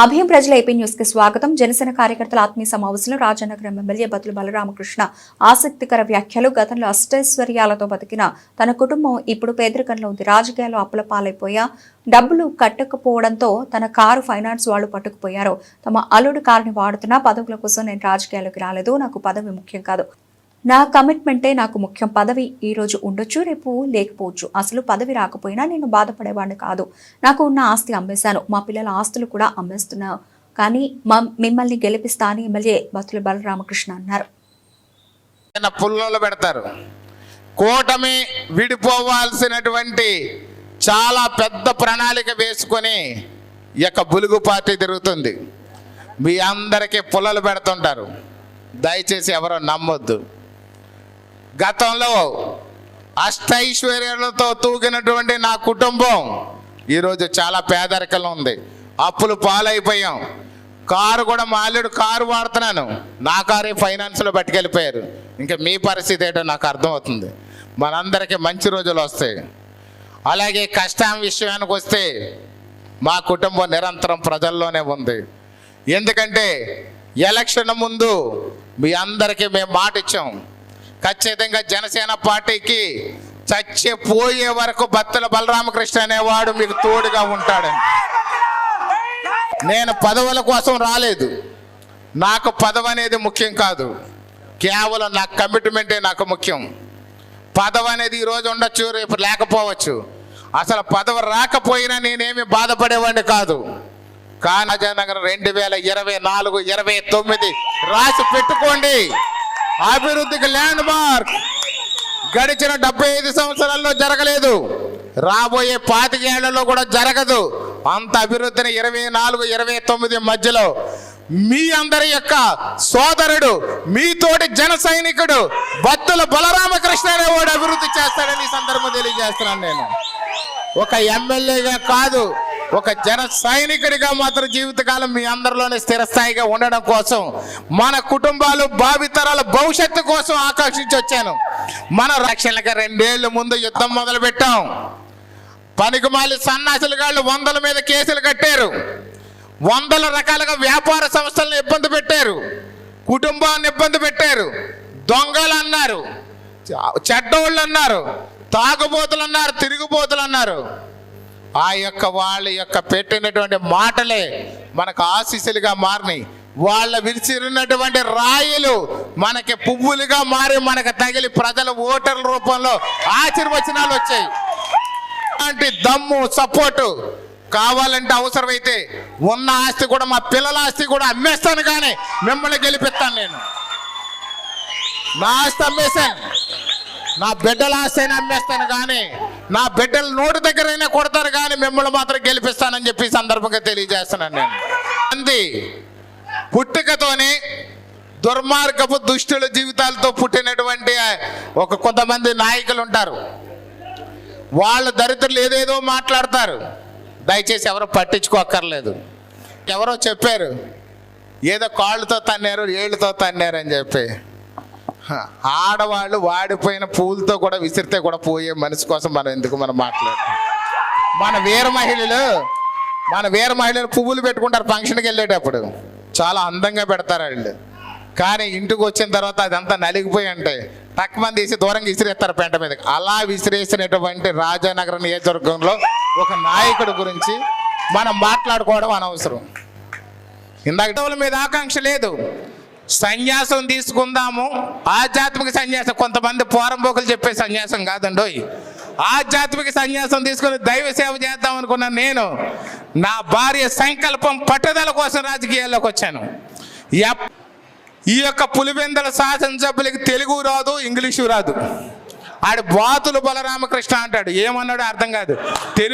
అభయం ప్రజల ఏపీ న్యూస్కి స్వాగతం. జనసేన కార్యకర్తల ఆత్మీయ సమావేశంలో రాజనగరం ఎమ్మెల్యే బతులు బలరామకృష్ణ ఆసక్తికర వ్యాఖ్యలు గతంలో అష్టైశ్వర్యాలతో బతికిన తన కుటుంబం ఇప్పుడు పేదరికంలో ఉంది. రాజకీయాలు అప్పుల పాలైపోయా డబ్బులు కట్టకపోవడంతో తన కారు ఫైనాన్స్ వాళ్ళు పట్టుకుపోయారు తమ అల్లుడు కారుని వాడుతున్నా పదవుల కోసం నేను రాజకీయాల్లోకి రాలేదు నాకు పదవి ముఖ్యం కాదు. నా కమిట్మెంటే నాకు ముఖ్యం. పదవి ఈరోజు ఉండొచ్చు రేపు లేకపోవచ్చు. అసలు పదవి రాకపోయినా నేను బాధపడేవాడిని కాదు. నాకు ఉన్న ఆస్తి అమ్మేశాను. మా పిల్లల ఆస్తులు కూడా అమ్మేస్తున్నాను కానీ మా మిమ్మల్ని గెలిపిస్తా అని ఎమ్మెల్యే బతుల బలరామకృష్ణ అన్నారు. పుల్లలు పెడతారు. కూటమి విడిపోవాల్సినటువంటి చాలా పెద్ద ప్రణాళిక వేసుకొని యొక్క బులుగు పార్టీ తిరుగుతుంది. మీ అందరికీ పుల్లలు పెడుతుంటారు. దయచేసి ఎవరో నమ్మొద్దు. గతంలో అష్టైశ్వర్యాలతో తూగినటువంటి నా కుటుంబం ఈరోజు చాలా పేదరికంలో ఉంది. అప్పులు పాలైపోయాం. కారు కూడా మాల్యుడు కారు వాడుతున్నాను. నా కారే ఫైనాన్స్లో పట్టుకెళ్ళిపోయారు. ఇంకా మీ పరిస్థితి ఏంటో నాకు అర్థమవుతుంది. మనందరికీ మంచి రోజులు వస్తాయి. అలాగే కష్టం విషయానికి వస్తే మా కుటుంబం నిరంతరం ప్రజల్లోనే ఉంది. ఎందుకంటే ఎలక్షన్ ముందు మీ అందరికీ మేము మాట ఇచ్చాం ఖచ్చితంగా జనసేన పార్టీకి చచ్చే పోయే వరకు బత్తల బలరామకృష్ణ అనేవాడు మీకు తోడుగా ఉంటాడని నేను పదవుల కోసం రాలేదు. నాకు పదవి అనేది ముఖ్యం కాదు. కేవలం నా కమిట్మెంటే నాకు ముఖ్యం. పదవి అనేది ఈరోజు ఉండొచ్చు రేపు లేకపోవచ్చు. అసలు పదవి రాకపోయినా నేనేమి బాధపడేవాడిని కాదు. కానాజనగర్ రెండు వేల ఇరవై నాలుగు ఇరవై తొమ్మిది రాసి పెట్టుకోండి. అభివృద్ధికి ల్యాండ్ మార్క్ గడిచిన డెబ్బై ఐదు సంవత్సరాల్లో జరగలేదు. రాబోయే పాతికేళ్ళలో కూడా జరగదు. అంత అభివృద్ధిని ఇరవై నాలుగు ఇరవై తొమ్మిది మధ్యలో మీ అందరి యొక్క సోదరుడు మీతోటి జన సైనికుడు బత్తుల బలరామకృష్ణ అనేవాడు అభివృద్ధి చేస్తాడని సందర్భం తెలియజేస్తున్నాను నేను. ఒక ఎమ్మెల్యేగా కాదు ఒక జన సైనికుడిగా మాత్రం జీవితకాలం మీ అందరిలోనే స్థిరస్థాయిగా ఉండడం కోసం మన కుటుంబాలు భావితరాల భవిష్యత్తు కోసం ఆకర్షించి వచ్చాను. మన రక్షణగా రెండేళ్ళ ముందు యుద్ధం మొదలు పెట్టాం పనికిమాలి సన్నాసులు గాళ్ళు వందల మీద కేసులు కట్టారు. వందల రకాలుగా వ్యాపార సంస్థలను ఇబ్బంది పెట్టారు. కుటుంబాన్ని ఇబ్బంది పెట్టారు. దొంగలు అన్నారు. చెడ్డోళ్ళు అన్నారు. తాగుబోతులు అన్నారు తిరుగుబోతులు అన్నారు. ఆ యొక్క వాళ్ళ యొక్క పెట్టినటువంటి మాటలే మనకు ఆశీస్సులుగా మారినాయి. వాళ్ళ విరిచినటువంటి రాయిలు మనకి పువ్వులుగా మారి మనకు తగిలి ప్రజల ఓటర్ల రూపంలో ఆశీర్వచనాలు వచ్చాయి. అంటే దమ్ము సపోర్టు కావాలంటే అవసరమైతే ఉన్న ఆస్తి కూడా మా పిల్లల ఆస్తి కూడా అమ్మేస్తాను కానీ మిమ్మల్ని గెలిపిస్తాను నేను. నా ఆస్తి అమ్మేశాను. నా బిడ్డల ఆస్తి అయినా అమ్మేస్తాను కానీ నా బిడ్డల నోటి దగ్గరైనా కొడతారు మిమ్మల్ని మాత్రం గెలిపిస్తానని చెప్పి సందర్భంగా తెలియజేస్తున్నాను నేను. అంది. పుట్టుకతోనే దుర్మార్గపు దుష్టుల జీవితాలతో పుట్టినటువంటి ఒక కొంతమంది నాయకులు ఉంటారు. వాళ్ళ దరిద్రులు ఏదేదో మాట్లాడతారు. దయచేసి ఎవరో పట్టించుకోక్కర్లేదు. ఎవరో చెప్పారు ఏదో కాళ్ళతో తన్నారు ఏళ్ళతో తన్నారు అని చెప్పి. ఆడవాళ్ళు వాడిపోయిన పూలతో కూడా విసిరితే కూడా పోయే మనిషి కోసం మనం ఎందుకు మనం మాట్లాడు మన వీర మహిళలు మన వీర మహిళలు పువ్వులు పెట్టుకుంటారు ఫంక్షన్కి వెళ్ళేటప్పుడు. చాలా అందంగా పెడతారు వాళ్ళు. కానీ ఇంటికి వచ్చిన తర్వాత అదంతా నలిగిపోయి ఉంటాయి తక్కువ తీసి దూరంగా విసిరేస్తారు పెంట మీద. అలా విసిరేసినటువంటి రాజానగర నియోజకవర్గంలో ఒక నాయకుడి గురించి మనం మాట్లాడుకోవడం అనవసరం. ఇందాక మీద ఆకాంక్ష లేదు. సన్యాసం తీసుకుందాము. ఆధ్యాత్మిక సన్యాసం. కొంతమంది పోరంబోకులు చెప్పే సన్యాసం కాదండోయ్. ఆధ్యాత్మిక సన్యాసం తీసుకుని దైవ సేవ చేద్దాం అనుకున్న నేను నా భార్య సంకల్పం పట్టుదల కోసం రాజకీయాల్లోకి వచ్చాను. ఈ యొక్క పులివెందల శాసనసభ్యులకి తెలుగు రాదు ఇంగ్లీషు రాదు. ఆడు బాతులు బలరామకృష్ణ అంటాడు. ఏమన్నాడు అర్థం కాదు. తెలుగు